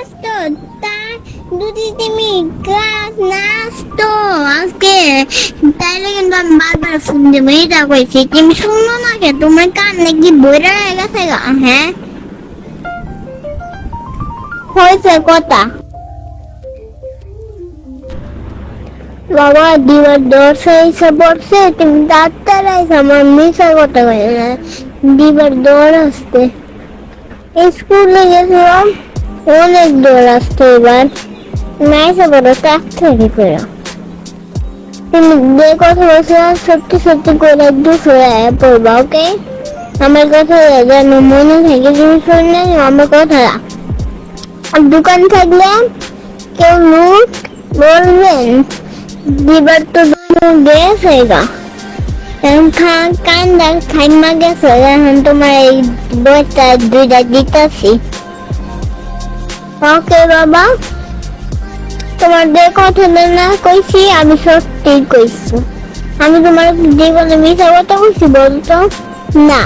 আসতো তার যদি তুমি ক্লাস না আসতো আজকে তাইলে কিন্তু আমি বারবার ফোন দেবো এটা কইছি তুমি শুনো না কে তোমার কান নাকি বইরা হয়ে গেছে গা হ্যাঁ হয়েছে কথা বাবা দিবার দশ এসে পড়ছে তুমি ডাক্তার আইসে আমার মিশা কথা কই না দিবার দৌড় আসতে স্কুলে গেছিলাম অনেক আসতে এবার। মাইসে বড় ডাক্তারি করে। তুমি যে কথা বলছিলাম সত্যি সত্যি করে দুপুরে পড়বা ওকে আমার কথা যেন মনে থাকে, তুমি শুনলে আমার কথা দোকান থাকলে কেউ লুট বলবেন দিবার তো গেছে গা। কান্দা খাইমা গেছে, এখন তোমার এই বইটা দুইটা দিতেছি। ওকে, বাবা। তোমার যে কথাটা না কইছি, আমি সত্যি কইছি। আমি তোমার যে কোনো মিশা কথা কইছি, বলতো? না।